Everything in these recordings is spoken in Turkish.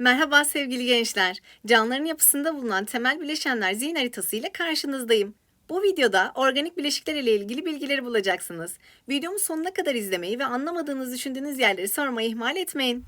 Merhaba sevgili gençler. Canlıların yapısında bulunan temel bileşenler zihin haritası ile karşınızdayım. Bu videoda organik bileşikler ile ilgili bilgileri bulacaksınız. Videomu sonuna kadar izlemeyi ve anlamadığınız düşündüğünüz yerleri sormayı ihmal etmeyin.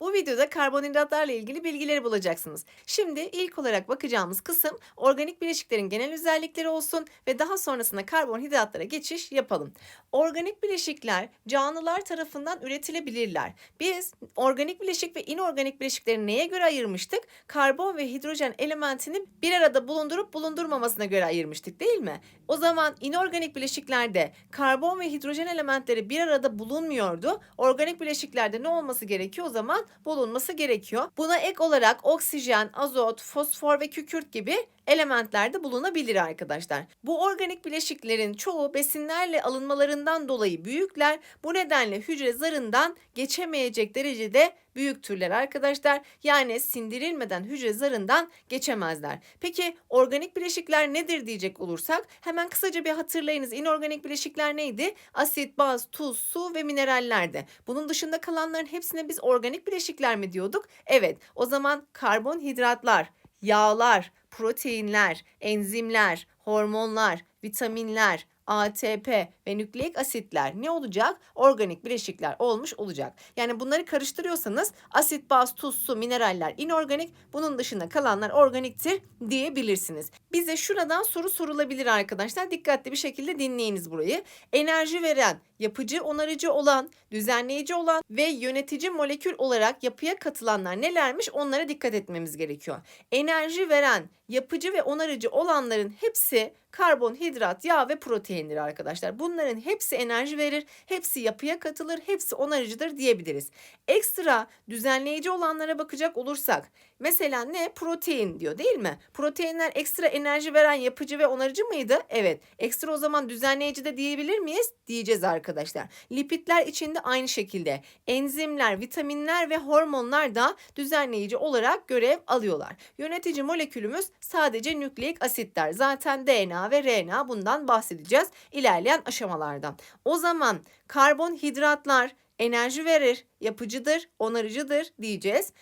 Bu videoda karbonhidratlarla ilgili bilgileri bulacaksınız. Şimdi ilk olarak bakacağımız kısım organik bileşiklerin genel özellikleri olsun ve daha sonrasında karbonhidratlara geçiş yapalım. Organik bileşikler canlılar tarafından üretilebilirler. Biz organik bileşik ve inorganik bileşikleri neye göre ayırmıştık? Karbon ve hidrojen elementini bir arada bulundurup bulundurmamasına göre ayırmıştık değil mi? O zaman inorganik bileşiklerde karbon ve hidrojen elementleri bir arada bulunmuyordu. Organik bileşiklerde ne olması gerekiyor o zaman? Bulunması gerekiyor. Buna ek olarak oksijen, azot, fosfor ve kükürt gibi elementler de bulunabilir arkadaşlar. Bu organik bileşiklerin çoğu besinlerle alınmalarından dolayı büyükler. Bu nedenle hücre zarından geçemeyecek derecede büyük türler arkadaşlar. Yani sindirilmeden hücre zarından geçemezler. Peki organik bileşikler nedir diyecek olursak hemen kısaca bir hatırlayınız. İnorganik bileşikler neydi? Asit, baz, tuz, su ve minerallerdi. Bunun dışında kalanların hepsine biz organik bileşikler mi diyorduk? Evet. O zaman karbonhidratlar, yağlar, proteinler, enzimler, hormonlar, vitaminler, ATP ve nükleik asitler ne olacak? Organik bileşikler olmuş olacak. Yani bunları karıştırıyorsanız asit, baz, tuz, su, mineraller inorganik, bunun dışında kalanlar organiktir diyebilirsiniz. Bize şuradan soru sorulabilir arkadaşlar. Dikkatli bir şekilde dinleyiniz burayı. Enerji veren, yapıcı, onarıcı olan, düzenleyici olan ve yönetici molekül olarak yapıya katılanlar nelermiş? Onlara dikkat etmemiz gerekiyor. Enerji veren, yapıcı ve onarıcı olanların hepsi karbonhidrat, yağ ve proteindir arkadaşlar. Bunların hepsi enerji verir, hepsi yapıya katılır, hepsi onarıcıdır diyebiliriz. Ekstra düzenleyici olanlara bakacak olursak mesela ne? Protein diyor değil mi? Proteinler ekstra enerji veren yapıcı ve onarıcı mıydı? Evet. Ekstra o zaman düzenleyici de diyebilir miyiz? Diyeceğiz arkadaşlar. Lipidler içinde aynı şekilde enzimler, vitaminler ve hormonlar da düzenleyici olarak görev alıyorlar. Yönetici molekülümüz sadece nükleik asitler. Zaten DNA ve RNA bundan bahsedeceğiz ilerleyen aşamalardan. O zaman karbonhidratlar enerji verir, yapıcıdır, onarıcıdır diyeceğiz.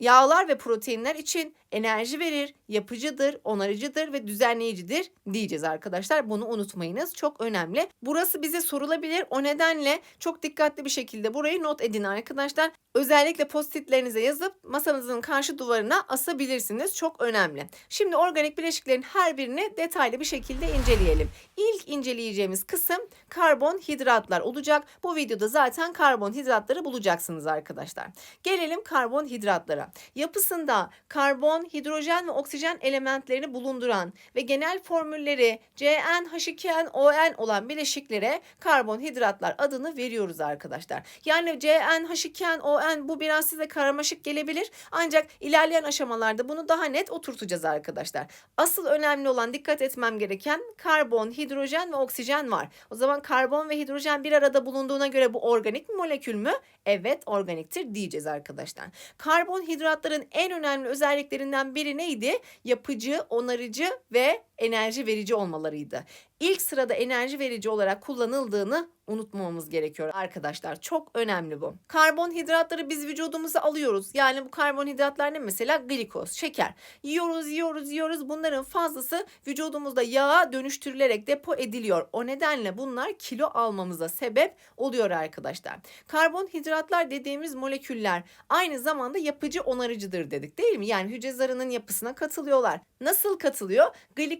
Yağlar ve proteinler için enerji verir, yapıcıdır, onarıcıdır ve düzenleyicidir diyeceğiz arkadaşlar. Bunu unutmayınız. Çok önemli. Burası bize sorulabilir. O nedenle çok dikkatli bir şekilde burayı not edin arkadaşlar. Özellikle postitlerinize yazıp masanızın karşı duvarına asabilirsiniz. Çok önemli. Şimdi organik bileşiklerin her birini detaylı bir şekilde inceleyelim. İlk inceleyeceğimiz kısım karbonhidratlar olacak. Bu videoda zaten karbonhidratları bulacaksınız arkadaşlar. Gelelim karbonhidratlara. Yapısında karbon, hidrojen ve oksijen elementlerini bulunduran ve genel formülleri CN, H2N, ON olan bileşiklere karbonhidratlar adını veriyoruz arkadaşlar. Yani CN, H2N, ON bu biraz size karmaşık gelebilir ancak ilerleyen aşamalarda bunu daha net oturtacağız arkadaşlar. Asıl önemli olan dikkat etmem gereken karbon, hidrojen ve oksijen var. O zaman karbon ve hidrojen bir arada bulunduğuna göre bu organik bir molekül mü? Evet organiktir diyeceğiz arkadaşlar. Karbonhidratların en önemli özelliklerinden biri neydi? Yapıcı, onarıcı ve enerji verici olmalarıydı. İlk sırada enerji verici olarak kullanıldığını unutmamamız gerekiyor arkadaşlar. Çok önemli bu. Karbonhidratları biz vücudumuza alıyoruz. Yani bu karbonhidratlar ne mesela? Glikoz, şeker. Yiyoruz, yiyoruz, yiyoruz. Bunların fazlası vücudumuzda yağa dönüştürülerek depo ediliyor. O nedenle bunlar kilo almamıza sebep oluyor arkadaşlar. Karbonhidratlar dediğimiz moleküller aynı zamanda yapıcı onarıcıdır dedik değil mi? Yani hücre zarının yapısına katılıyorlar. Nasıl katılıyor?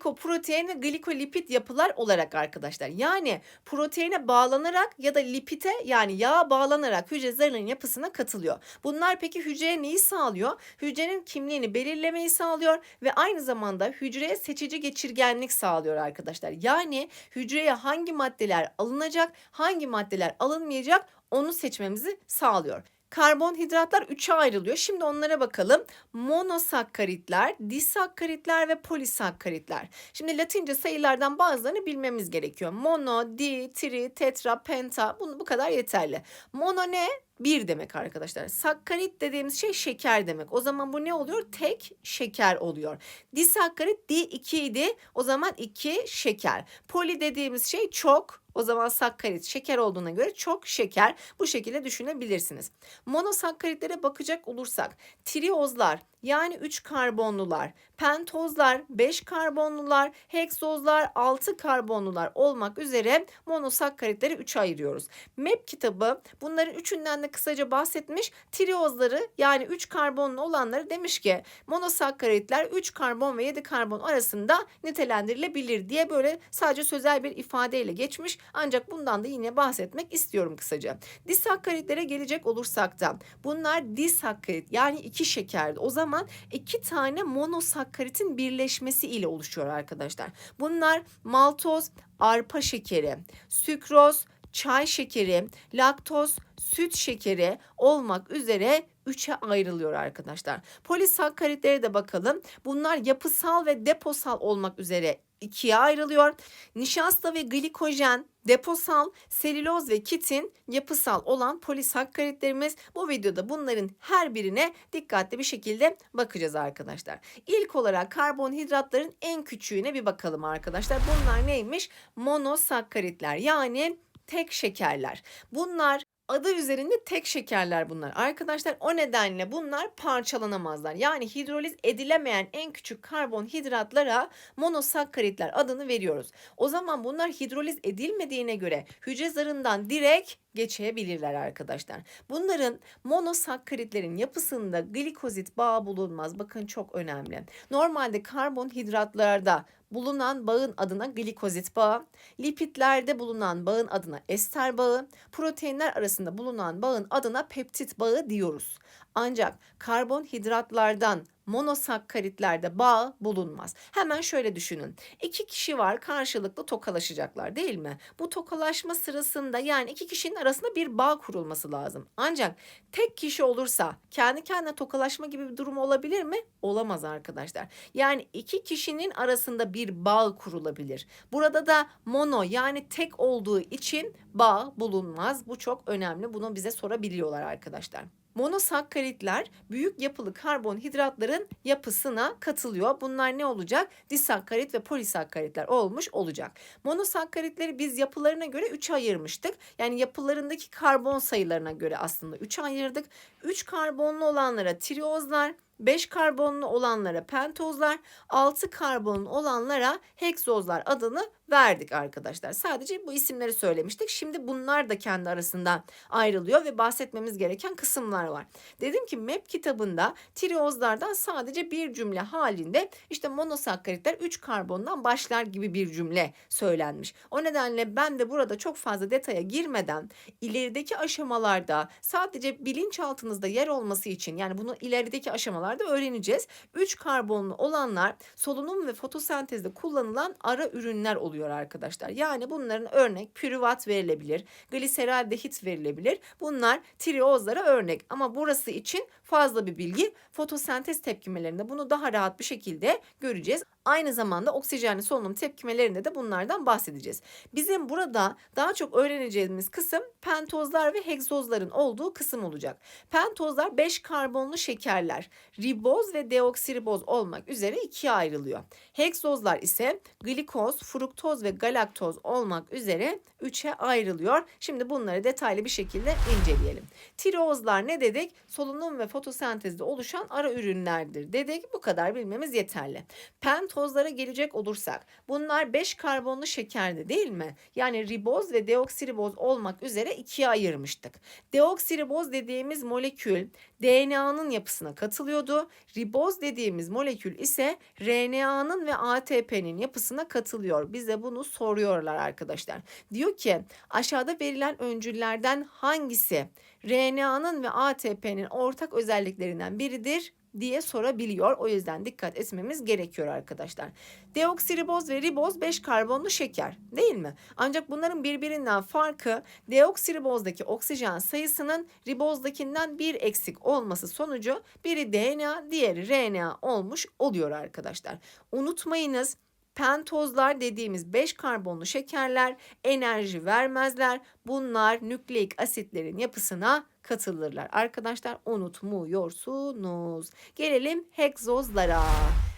Glikoprotein glikolipid yapılar olarak arkadaşlar. Yani proteine bağlanarak ya da lipite yani yağa bağlanarak hücre zarının yapısına katılıyor. Bunlar peki hücreye neyi sağlıyor? Hücrenin kimliğini belirlemeyi sağlıyor ve aynı zamanda hücreye seçici geçirgenlik sağlıyor arkadaşlar. Yani hücreye hangi maddeler alınacak, hangi maddeler alınmayacak onu seçmemizi sağlıyor. Karbonhidratlar üçe ayrılıyor. Şimdi onlara bakalım. Monosakkaritler, disakkaritler ve polisakkaritler. Şimdi Latince sayılardan bazılarını bilmemiz gerekiyor. Mono, di, tri, tetra, penta. Bunu bu kadar yeterli. Mono ne? Bir demek arkadaşlar. Sakkarit dediğimiz şey şeker demek. O zaman bu ne oluyor? Tek şeker oluyor. Disakkarit di 2 idi. O zaman 2 şeker. Poli dediğimiz şey çok. O zaman sakkarit şeker olduğuna göre çok şeker. Bu şekilde düşünebilirsiniz. Monosakkaritlere bakacak olursak triozlar yani 3 karbonlular, pentozlar, 5 karbonlular, heksozlar, 6 karbonlular olmak üzere monosakkaritleri 3'e ayırıyoruz. MEP kitabı bunların üçünden de kısaca bahsetmiş. Triozları yani 3 karbonlu olanları demiş ki monosakkaritler 3 karbon ve 7 karbon arasında nitelendirilebilir diye böyle sadece sözel bir ifadeyle geçmiş. Ancak bundan da yine bahsetmek istiyorum kısaca. Disakkaritlere gelecek olursak da bunlar disakkarit yani iki şekerdi. O zaman iki tane monosakkaritin birleşmesi ile oluşuyor arkadaşlar. Bunlar maltoz, arpa şekeri, sükroz, çay şekeri, laktoz, süt şekeri olmak üzere üçe ayrılıyor arkadaşlar. Polisakkaritlere de bakalım. Bunlar yapısal ve deposal olmak üzere ikiye ayrılıyor. Nişasta ve glikojen deposal, selüloz ve kitin yapısal olan polisakkaritlerimiz. Bu videoda bunların her birine dikkatli bir şekilde bakacağız arkadaşlar. İlk olarak karbonhidratların en küçüğüne bir bakalım arkadaşlar. Bunlar neymiş? Monosakkaritler yani tek şekerler. Bunlar adı üzerinde tek şekerler bunlar. Arkadaşlar o nedenle bunlar parçalanamazlar. Yani hidroliz edilemeyen en küçük karbonhidratlara monosakkaritler adını veriyoruz. O zaman bunlar hidroliz edilmediğine göre hücre zarından direkt geçebilirler arkadaşlar. Bunların monosakkaritlerin yapısında glikozit bağı bulunmaz. Bakın çok önemli. Normalde karbonhidratlarda bulunan bağın adına glikozit bağı, lipidlerde bulunan bağın adına ester bağı, proteinler arasında bulunan bağın adına peptit bağı diyoruz. Ancak karbonhidratlardan monosakkaritlerde bağ bulunmaz. Hemen şöyle düşünün. İki kişi var karşılıklı tokalaşacaklar değil mi? Bu tokalaşma sırasında yani iki kişinin arasında bir bağ kurulması lazım. Ancak tek kişi olursa kendi kendine tokalaşma gibi bir durum olabilir mi? Olamaz arkadaşlar. Yani iki kişinin arasında bir bağ kurulabilir. Burada da mono yani tek olduğu için bağ bulunmaz. Bu çok önemli. Bunu bize sorabiliyorlar arkadaşlar. Monosakkaritler büyük yapılı karbonhidratların yapısına katılıyor. Bunlar ne olacak? Disakkarit ve polisakkaritler olmuş olacak. Monosakkaritleri biz yapılarına göre 3'e ayırmıştık. Yani yapılarındaki karbon sayılarına göre aslında 3'e ayırdık. 3 karbonlu olanlara triozlar, 5 karbonlu olanlara pentozlar, 6 karbonlu olanlara heksozlar adını verdik arkadaşlar. Sadece bu isimleri söylemiştik. Şimdi bunlar da kendi arasında ayrılıyor ve bahsetmemiz gereken kısımlar var. Dedim ki MEP kitabında triozlardan sadece bir cümle halinde işte monosakkaritler 3 karbondan başlar gibi bir cümle söylenmiş. O nedenle ben de burada çok fazla detaya girmeden ilerideki aşamalarda sadece bilinçaltınızda yer olması için yani bunu ilerideki aşamalarda öğreneceğiz. 3 karbonlu olanlar solunum ve fotosentezde kullanılan ara ürünler oluyor arkadaşlar. Yani bunların örnek pürüvat verilebilir, gliseraldehit verilebilir. Bunlar triozlara örnek ama burası için fazla bir bilgi fotosentez tepkimelerinde bunu daha rahat bir şekilde göreceğiz. Aynı zamanda oksijenli solunum tepkimelerinde de bunlardan bahsedeceğiz. Bizim burada daha çok öğreneceğimiz kısım pentozlar ve heksozların olduğu kısım olacak. Pentozlar 5 karbonlu şekerler, riboz ve deoksiriboz olmak üzere ikiye ayrılıyor. Heksozlar ise glikoz, fruktoz ve galaktoz olmak üzere 3'e ayrılıyor. Şimdi bunları detaylı bir şekilde inceleyelim. Tirozlar ne dedik? Solunum ve fotosentezde oluşan ara ürünlerdir dedik. Bu kadar bilmemiz yeterli. Pentozlara gelecek olursak bunlar 5 karbonlu şekerdi değil mi? Yani riboz ve deoksiriboz olmak üzere ikiye ayırmıştık. Deoksiriboz dediğimiz molekül DNA'nın yapısına katılıyordu. Riboz dediğimiz molekül ise RNA'nın ve ATP'nin yapısına katılıyor. Bize bunu soruyorlar arkadaşlar. Diyor ki aşağıda verilen öncüllerden hangisi RNA'nın ve ATP'nin ortak özelliklerinden biridir diye sorabiliyor. O yüzden dikkat etmemiz gerekiyor arkadaşlar. Deoksiriboz ve riboz 5 karbonlu şeker değil mi? Ancak bunların birbirinden farkı deoksiribozdaki oksijen sayısının ribozdakinden bir eksik olması sonucu biri DNA diğeri RNA olmuş oluyor arkadaşlar. Unutmayınız Pentozlar dediğimiz 5 karbonlu şekerler enerji vermezler. Bunlar nükleik asitlerin yapısına katılırlar. Arkadaşlar unutmuyorsunuz. Gelelim hegzozlara.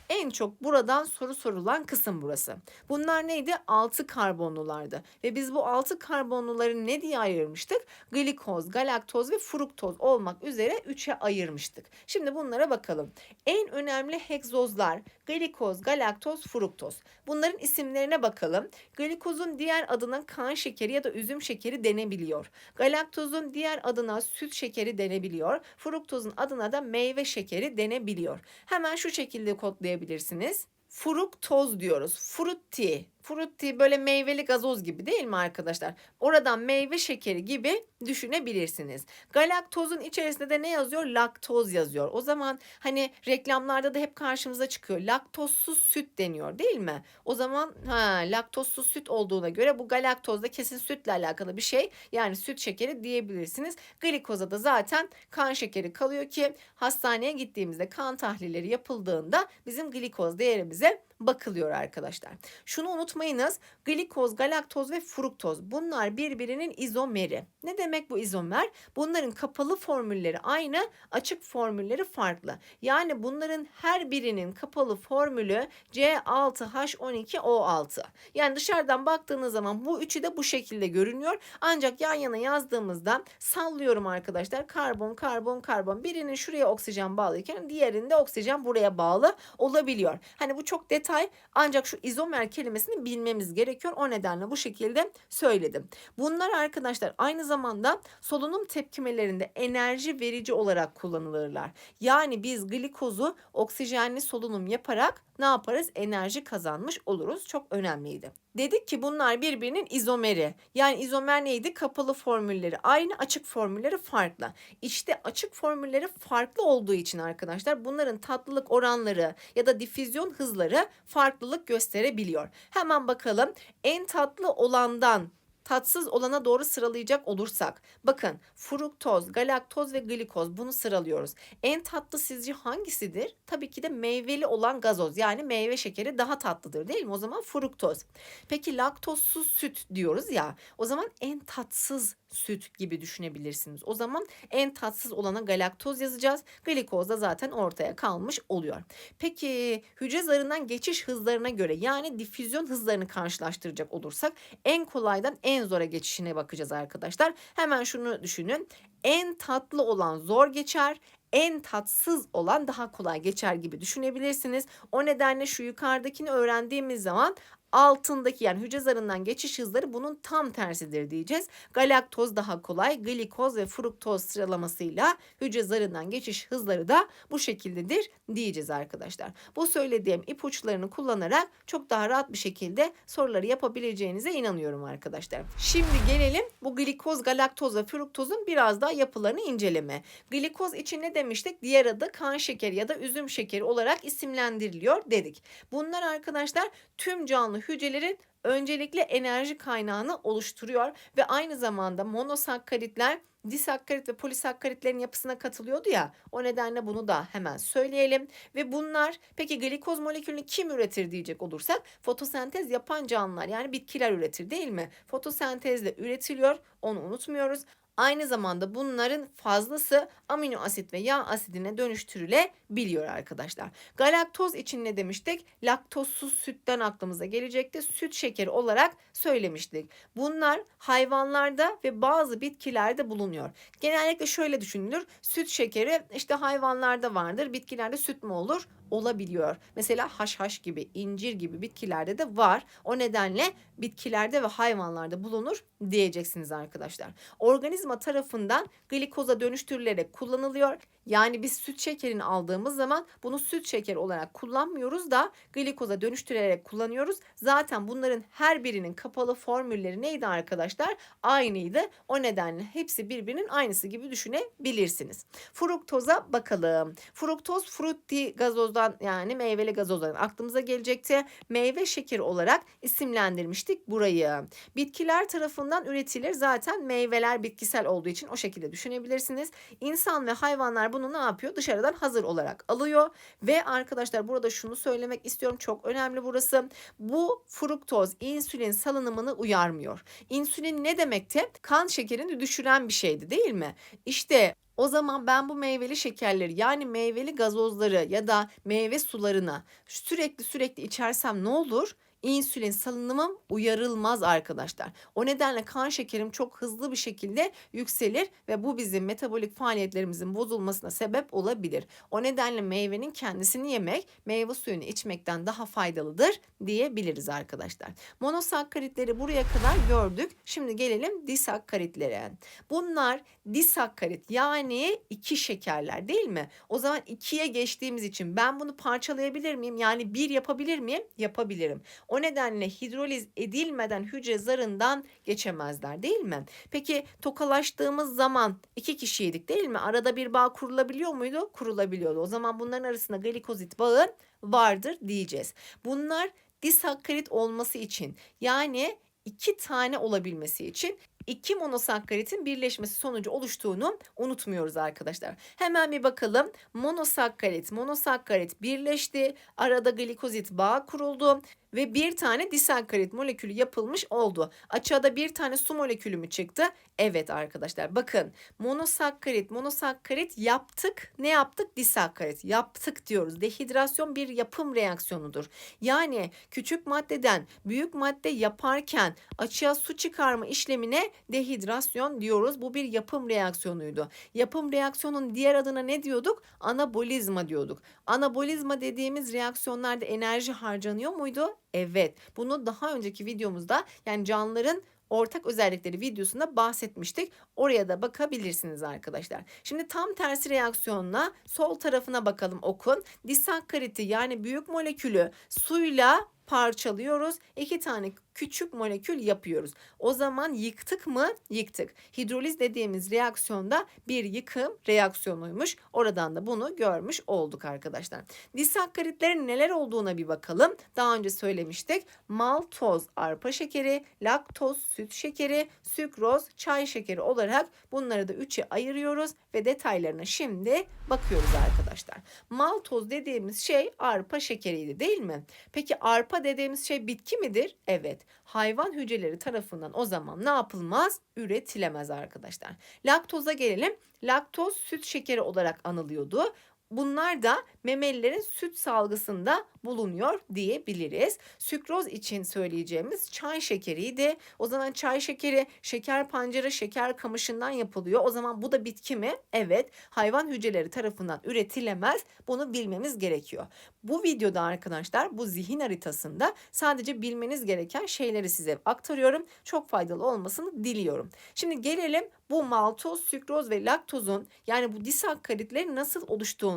En çok buradan soru sorulan kısım burası. Bunlar neydi? 6 karbonlulardı. Ve biz bu 6 karbonluları ne diye ayırmıştık? Glikoz, galaktoz ve fruktoz olmak üzere 3'e ayırmıştık. Şimdi bunlara bakalım. En önemli hegzozlar glikoz, galaktoz, fruktoz. Bunların isimlerine bakalım. Glikozun diğer adına kan şekeri ya da üzüm şekeri denebiliyor. Galaktozun diğer adına süt şekeri denebiliyor. Fruktozun adına da meyve şekeri denebiliyor. Hemen şu şekilde kodlayabilirsiniz. Fruktoz diyoruz. Frutti. Frutti böyle meyveli gazoz gibi değil mi arkadaşlar? Oradan meyve şekeri gibi düşünebilirsiniz. Galaktozun içerisinde de ne yazıyor? Laktoz yazıyor. O zaman hani reklamlarda da hep karşımıza çıkıyor. Laktozsuz süt deniyor değil mi? O zaman ha, laktozsuz süt olduğuna göre bu galaktoz da kesin sütle alakalı bir şey. Yani süt şekeri diyebilirsiniz. Glikoza da zaten kan şekeri kalıyor ki hastaneye gittiğimizde kan tahlilleri yapıldığında bizim glikoz değerimize bakılıyor arkadaşlar. Şunu unutmayınız. Glikoz, galaktoz ve fruktoz bunlar birbirinin izomeri. Ne demek bu izomer? Bunların kapalı formülleri aynı, açık formülleri farklı. Yani bunların her birinin kapalı formülü C6H12O6. Yani dışarıdan baktığınız zaman bu üçü de bu şekilde görünüyor. Ancak yan yana yazdığımızda sallıyorum arkadaşlar. Karbon, karbon, karbon. Birinin şuraya oksijen bağlıyken diğerinde oksijen buraya bağlı olabiliyor. Hani bu çok detay ancak şu izomer kelimesini bilmemiz gerekiyor. O nedenle bu şekilde söyledim. Bunlar arkadaşlar aynı zamanda solunum tepkimelerinde enerji verici olarak kullanılırlar. Yani biz glikozu oksijenli solunum yaparak ne yaparız? Enerji kazanmış oluruz. Çok önemliydi. Dedik ki bunlar birbirinin izomeri. Yani izomer neydi? Kapalı formülleri aynı, açık formülleri farklı. İşte açık formülleri farklı olduğu için arkadaşlar bunların tatlılık oranları ya da difüzyon hızları farklılık gösterebiliyor. Hemen bakalım en tatlı olandan tatsız olana doğru sıralayacak olursak bakın fruktoz, galaktoz ve glikoz bunu sıralıyoruz. En tatlı sizce hangisidir? Tabii ki de meyveli olan gazoz yani meyve şekeri daha tatlıdır değil mi? O zaman fruktoz. Peki laktozsuz süt diyoruz ya o zaman en tatsız süt gibi düşünebilirsiniz. O zaman en tatsız olana galaktoz yazacağız. Glikoz da zaten ortaya kalmış oluyor. Peki hücre zarından geçiş hızlarına göre yani difüzyon hızlarını karşılaştıracak olursak en kolaydan en zora geçişine bakacağız arkadaşlar. Hemen şunu düşünün. En tatlı olan zor geçer, en tatsız olan daha kolay geçer gibi düşünebilirsiniz. O nedenle şu yukarıdakini öğrendiğimiz zaman altındaki yani hücre zarından geçiş hızları bunun tam tersidir diyeceğiz. Galaktoz daha kolay, glikoz ve fruktoz sıralamasıyla hücre zarından geçiş hızları da bu şekildedir diyeceğiz arkadaşlar. Bu söylediğim ipuçlarını kullanarak çok daha rahat bir şekilde soruları yapabileceğinize inanıyorum arkadaşlar. Şimdi gelelim bu glikoz, galaktoz ve fruktozun biraz daha yapılarını inceleme. Glikoz için ne demiştik? Diğer adı kan şekeri ya da üzüm şekeri olarak isimlendiriliyor dedik. Bunlar arkadaşlar tüm canlı hücrelerin öncelikle enerji kaynağını oluşturuyor ve aynı zamanda monosakkaritler disakkarit ve polisakkaritlerin yapısına katılıyordu ya. O nedenle bunu da hemen söyleyelim. Ve bunlar peki glikoz molekülünü kim üretir diyecek olursak fotosentez yapan canlılar yani bitkiler üretir değil mi? Fotosentezle üretiliyor onu unutmuyoruz. Aynı zamanda bunların fazlası amino asit ve yağ asidine dönüştürülebiliyor arkadaşlar. Galaktoz için ne demiştik? Laktozsuz sütten aklımıza gelecekti. Süt şekeri olarak söylemiştik. Bunlar hayvanlarda ve bazı bitkilerde bulunuyor. Genellikle şöyle düşünülür. Süt şekeri işte hayvanlarda vardır. Bitkilerde süt mü olur? olabiliyor. Mesela haşhaş gibi, incir gibi bitkilerde de var. O nedenle bitkilerde ve hayvanlarda bulunur diyeceksiniz arkadaşlar. Organizma tarafından glikoza dönüştürülerek kullanılıyor. Yani biz süt şekerini aldığımız zaman bunu süt şekeri olarak kullanmıyoruz da glikoza dönüştürerek kullanıyoruz. Zaten bunların her birinin kapalı formülleri neydi arkadaşlar? Aynıydı. O nedenle hepsi birbirinin aynısı gibi düşünebilirsiniz. Fruktoza bakalım. Fruktoz frutti gazoz gazozdan yani meyveli gazozdan aklımıza gelecekti. Meyve şekeri olarak isimlendirmiştik burayı. Bitkiler tarafından üretilir. Zaten meyveler bitkisel olduğu için o şekilde düşünebilirsiniz. İnsan ve hayvanlar bunu ne yapıyor? Dışarıdan hazır olarak alıyor ve arkadaşlar burada şunu söylemek istiyorum. Çok önemli burası. Bu fruktoz insülin salınımını uyarmıyor. İnsülin ne demekti? Kan şekerini düşüren bir şeydi değil mi? İşte o zaman ben bu meyveli şekerleri yani meyveli gazozları ya da meyve sularını sürekli sürekli içersem ne olur? İnsülin salınımım uyarılmaz arkadaşlar. O nedenle kan şekerim çok hızlı bir şekilde yükselir ve bu bizim metabolik faaliyetlerimizin bozulmasına sebep olabilir. O nedenle meyvenin kendisini yemek meyve suyunu içmekten daha faydalıdır diyebiliriz arkadaşlar. Monosakkaritleri buraya kadar gördük. Şimdi gelelim disakkaritlere. Bunlar disakkarit yani iki şekerler değil mi? O zaman ikiye geçtiğimiz için ben bunu parçalayabilir miyim? Yani bir yapabilir miyim? Yapabilirim. O nedenle hidroliz edilmeden hücre zarından geçemezler değil mi? Peki tokalaştığımız zaman iki kişiydik değil mi? Arada bir bağ kurulabiliyor muydu? Kurulabiliyordu. O zaman bunların arasında glikozit bağı vardır diyeceğiz. Bunlar disakkarit olması için yani iki tane olabilmesi için iki monosakkaritin birleşmesi sonucu oluştuğunu unutmuyoruz arkadaşlar. Hemen bir bakalım. Monosakkarit, monosakkarit birleşti. Arada glikozit bağ kuruldu ve bir tane disakkarit molekülü yapılmış oldu. Açığa bir tane su molekülü mü çıktı? Evet arkadaşlar bakın monosakkarit monosakkarit yaptık. Ne yaptık? Disakkarit yaptık diyoruz. Dehidrasyon bir yapım reaksiyonudur. Yani küçük maddeden büyük madde yaparken açığa su çıkarma işlemine dehidrasyon diyoruz. Bu bir yapım reaksiyonuydu. Yapım reaksiyonun diğer adına ne diyorduk? Anabolizma diyorduk. Anabolizma dediğimiz reaksiyonlarda enerji harcanıyor muydu? Evet. Bunu daha önceki videomuzda yani canlıların ortak özellikleri videosunda bahsetmiştik. Oraya da bakabilirsiniz arkadaşlar. Şimdi tam tersi reaksiyonla sol tarafına bakalım okun. Disakkariti yani büyük molekülü suyla parçalıyoruz. İki tane küçük molekül yapıyoruz. O zaman yıktık mı? Yıktık. Hidroliz dediğimiz reaksiyonda bir yıkım reaksiyonuymuş. Oradan da bunu görmüş olduk arkadaşlar. Disakkaritlerin neler olduğuna bir bakalım. Daha önce söylemiştik. Maltoz arpa şekeri, laktoz süt şekeri, sükroz çay şekeri olarak bunları da üçe ayırıyoruz ve detaylarına şimdi bakıyoruz arkadaşlar. Maltoz dediğimiz şey arpa şekeriydi değil mi? Peki arpa dediğimiz şey bitki midir? Evet hayvan hücreleri tarafından o zaman ne yapılmaz? Üretilemez arkadaşlar. Laktoza gelelim. Laktoz süt şekeri olarak anılıyordu. Bunlar da memelilerin süt salgısında bulunuyor diyebiliriz. Sükroz için söyleyeceğimiz çay şekeriydi. O zaman çay şekeri şeker pancarı, şeker kamışından yapılıyor. O zaman bu da bitki mi? Evet. Hayvan hücreleri tarafından üretilemez. Bunu bilmemiz gerekiyor. Bu videoda arkadaşlar bu zihin haritasında sadece bilmeniz gereken şeyleri size aktarıyorum. Çok faydalı olmasını diliyorum. Şimdi gelelim bu maltoz, sükroz ve laktozun yani bu disakkaritlerin nasıl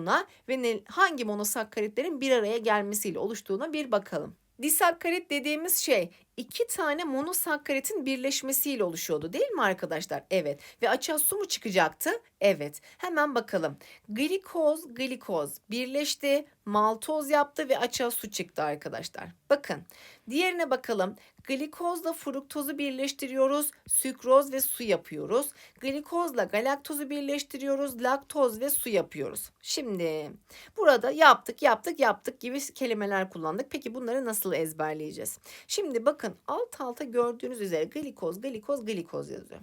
oluştuğuna ve hangi monosakkaritlerin bir araya gelmesiyle oluştuğuna bir bakalım. Disakkarit dediğimiz şey iki tane monosakkaritin birleşmesiyle oluşuyordu değil mi arkadaşlar? Evet. Ve açığa su mu çıkacaktı? Evet. Hemen bakalım. Glikoz, glikoz birleşti, maltoz yaptı ve açığa su çıktı arkadaşlar. Bakın. Diğerine bakalım. Glikozla fruktozu birleştiriyoruz. Sükroz ve su yapıyoruz. Glikozla galaktozu birleştiriyoruz. Laktoz ve su yapıyoruz. Şimdi burada yaptık, yaptık, yaptık gibi kelimeler kullandık. Peki bunları nasıl ezberleyeceğiz? Şimdi bakın alt alta gördüğünüz üzere glikoz, glikoz, glikoz yazıyor.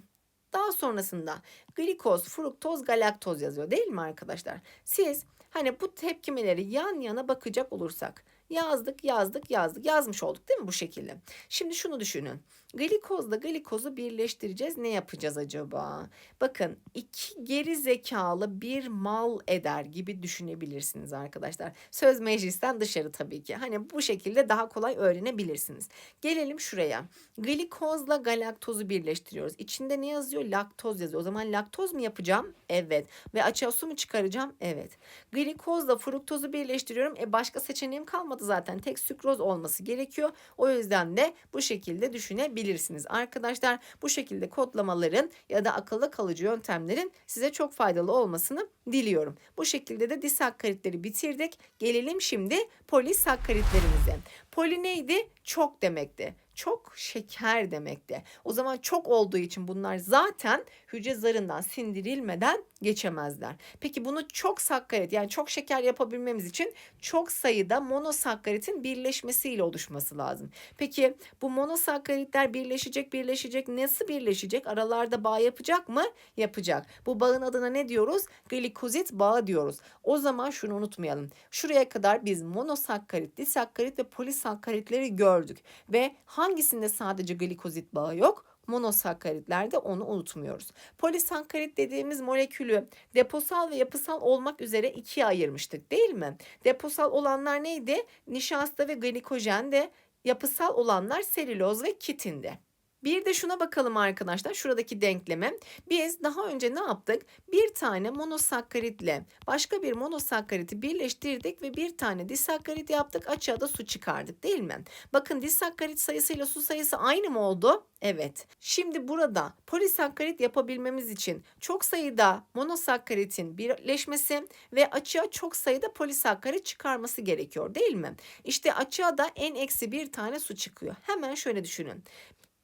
Daha sonrasında glikoz, fruktoz, galaktoz yazıyor değil mi arkadaşlar? Siz hani bu tepkimeleri yan yana bakacak olursak yazdık, yazdık, yazdık. Yazmış olduk değil mi bu şekilde? Şimdi şunu düşünün. Glikozla glikozu birleştireceğiz. Ne yapacağız acaba? Bakın iki geri zekalı bir mal eder gibi düşünebilirsiniz arkadaşlar. Söz meclisten dışarı tabii ki. Hani bu şekilde daha kolay öğrenebilirsiniz. Gelelim şuraya. Glikozla galaktozu birleştiriyoruz. İçinde ne yazıyor? Laktoz yazıyor. O zaman laktoz mu yapacağım? Evet. Ve açığa su mu çıkaracağım? Evet. Glikozla fruktozu birleştiriyorum. E başka seçeneğim kalmadı zaten. Tek sükroz olması gerekiyor. O yüzden de bu şekilde düşünebilirsiniz bilirsiniz arkadaşlar. Bu şekilde kodlamaların ya da akılda kalıcı yöntemlerin size çok faydalı olmasını diliyorum. Bu şekilde de disakkaritleri bitirdik. Gelelim şimdi polisakkaritlerimize. Poli neydi? Çok demekti. Çok şeker demekti. O zaman çok olduğu için bunlar zaten hücre zarından sindirilmeden geçemezler. Peki bunu çok sakkarit yani çok şeker yapabilmemiz için çok sayıda monosakkaritin birleşmesiyle oluşması lazım. Peki bu monosakkaritler birleşecek birleşecek nasıl birleşecek? Aralarda bağ yapacak mı? Yapacak. Bu bağın adına ne diyoruz? Glikozit bağı diyoruz. O zaman şunu unutmayalım. Şuraya kadar biz monosakkarit, disakkarit ve polisakkaritleri gördük. Ve hangisinde sadece glikozit bağı yok? monosakkaritlerde onu unutmuyoruz. Polisakkarit dediğimiz molekülü deposal ve yapısal olmak üzere ikiye ayırmıştık değil mi? Deposal olanlar neydi? Nişasta ve glikojen de yapısal olanlar selüloz ve kitindi. Bir de şuna bakalım arkadaşlar şuradaki denkleme. Biz daha önce ne yaptık? Bir tane monosakkaritle başka bir monosakkariti birleştirdik ve bir tane disakkarit yaptık. Açığa da su çıkardık değil mi? Bakın disakkarit sayısıyla su sayısı aynı mı oldu? Evet. Şimdi burada polisakkarit yapabilmemiz için çok sayıda monosakkaritin birleşmesi ve açığa çok sayıda polisakkarit çıkarması gerekiyor değil mi? İşte açığa da en eksi bir tane su çıkıyor. Hemen şöyle düşünün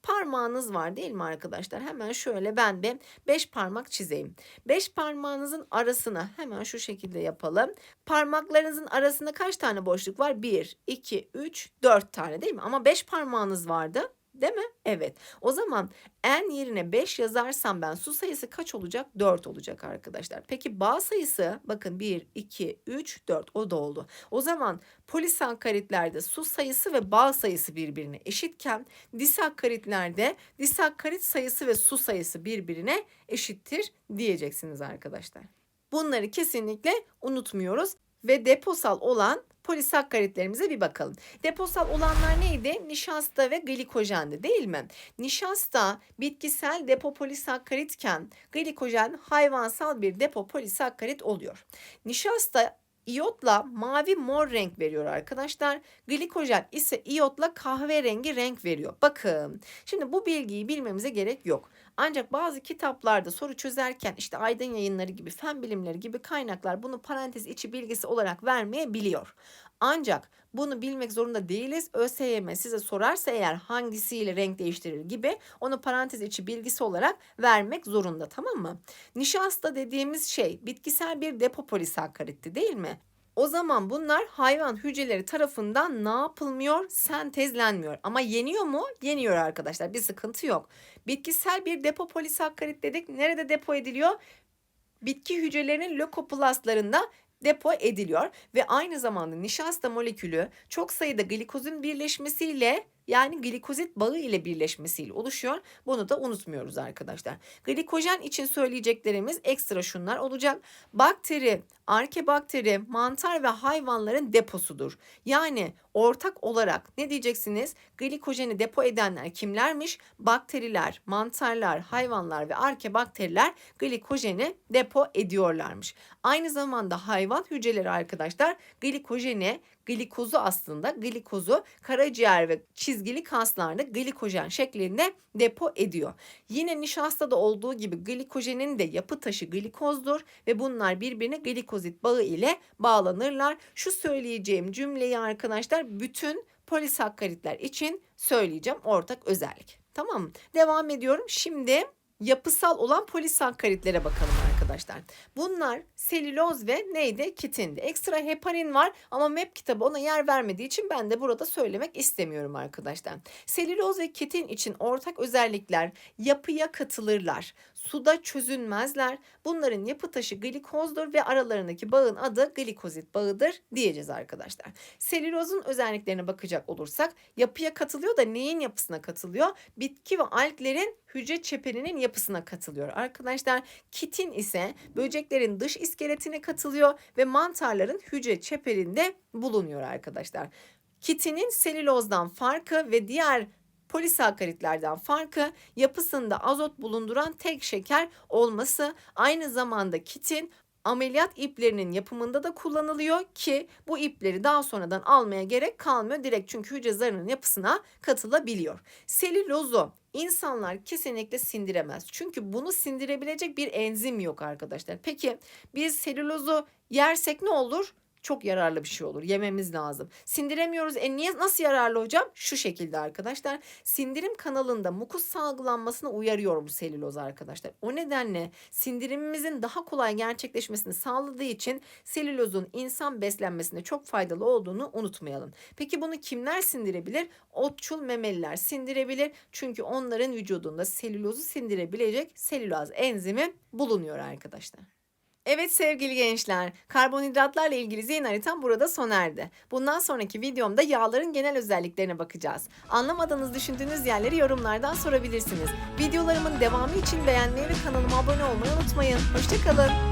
parmağınız var değil mi arkadaşlar? Hemen şöyle ben bir 5 parmak çizeyim. 5 parmağınızın arasına hemen şu şekilde yapalım. Parmaklarınızın arasında kaç tane boşluk var? 1, 2, 3, 4 tane değil mi? Ama 5 parmağınız vardı. Değil mi? Evet. O zaman en yerine 5 yazarsam ben su sayısı kaç olacak? 4 olacak arkadaşlar. Peki bağ sayısı bakın 1, 2, 3, 4 o da oldu. O zaman polisakkaritlerde su sayısı ve bağ sayısı birbirine eşitken disakkaritlerde disakkarit sayısı ve su sayısı birbirine eşittir diyeceksiniz arkadaşlar. Bunları kesinlikle unutmuyoruz ve deposal olan polisakkaritlerimize bir bakalım. Deposal olanlar neydi? Nişasta ve glikojendi değil mi? Nişasta bitkisel depo polisakkaritken glikojen hayvansal bir depo polisakkarit oluyor. Nişasta iyotla mavi mor renk veriyor arkadaşlar. Glikojen ise iyotla kahverengi renk veriyor. Bakın şimdi bu bilgiyi bilmemize gerek yok. Ancak bazı kitaplarda soru çözerken işte Aydın Yayınları gibi, Fen Bilimleri gibi kaynaklar bunu parantez içi bilgisi olarak vermeyebiliyor. Ancak bunu bilmek zorunda değiliz. ÖSYM size sorarsa eğer hangisiyle renk değiştirir gibi onu parantez içi bilgisi olarak vermek zorunda tamam mı? Nişasta dediğimiz şey bitkisel bir depo polisakkaritti değil mi? O zaman bunlar hayvan hücreleri tarafından ne yapılmıyor? Sentezlenmiyor. Ama yeniyor mu? Yeniyor arkadaşlar. Bir sıkıntı yok. Bitkisel bir depo polisakkarit dedik. Nerede depo ediliyor? Bitki hücrelerinin lökoplastlarında depo ediliyor ve aynı zamanda nişasta molekülü çok sayıda glikozun birleşmesiyle yani glikozit bağı ile birleşmesiyle oluşuyor. Bunu da unutmuyoruz arkadaşlar. Glikojen için söyleyeceklerimiz ekstra şunlar olacak. Bakteri, arkebakteri, mantar ve hayvanların deposudur. Yani ortak olarak ne diyeceksiniz? Glikojeni depo edenler kimlermiş? Bakteriler, mantarlar, hayvanlar ve arkebakteriler glikojeni depo ediyorlarmış. Aynı zamanda hayvan hücreleri arkadaşlar glikojeni glikozu aslında glikozu karaciğer ve çizgili kaslarda glikojen şeklinde depo ediyor. Yine nişastada olduğu gibi glikojenin de yapı taşı glikozdur ve bunlar birbirine glikozit bağı ile bağlanırlar. Şu söyleyeceğim cümleyi arkadaşlar bütün polisakkaritler için söyleyeceğim ortak özellik. Tamam mı? Devam ediyorum. Şimdi yapısal olan polisakkaritlere bakalım arkadaşlar. Bunlar selüloz ve neydi? Kitindi. Ekstra heparin var ama MEP kitabı ona yer vermediği için ben de burada söylemek istemiyorum arkadaşlar. Selüloz ve kitin için ortak özellikler yapıya katılırlar. Suda çözünmezler. Bunların yapı taşı glikozdur ve aralarındaki bağın adı glikozit bağıdır diyeceğiz arkadaşlar. Selülozun özelliklerine bakacak olursak yapıya katılıyor da neyin yapısına katılıyor? Bitki ve alglerin hücre çeperinin yapısına katılıyor. Arkadaşlar kitin ise böceklerin dış iskeletine katılıyor ve mantarların hücre çeperinde bulunuyor arkadaşlar. Kitinin selülozdan farkı ve diğer polisakkaritlerden farkı yapısında azot bulunduran tek şeker olması aynı zamanda kitin ameliyat iplerinin yapımında da kullanılıyor ki bu ipleri daha sonradan almaya gerek kalmıyor direkt çünkü hücre zarının yapısına katılabiliyor. Selülozu insanlar kesinlikle sindiremez. Çünkü bunu sindirebilecek bir enzim yok arkadaşlar. Peki biz selülozu yersek ne olur? Çok yararlı bir şey olur. Yememiz lazım. Sindiremiyoruz. E niye nasıl yararlı hocam? Şu şekilde arkadaşlar. Sindirim kanalında mukus salgılanmasına uyarıyor bu selüloz arkadaşlar. O nedenle sindirimimizin daha kolay gerçekleşmesini sağladığı için selülozun insan beslenmesinde çok faydalı olduğunu unutmayalım. Peki bunu kimler sindirebilir? Otçul memeliler sindirebilir. Çünkü onların vücudunda selülozu sindirebilecek selülaz enzimi bulunuyor arkadaşlar. Evet sevgili gençler, karbonhidratlarla ilgili zihin haritam burada sona erdi. Bundan sonraki videomda yağların genel özelliklerine bakacağız. Anlamadığınız düşündüğünüz yerleri yorumlardan sorabilirsiniz. Videolarımın devamı için beğenmeyi ve kanalıma abone olmayı unutmayın. Hoşçakalın.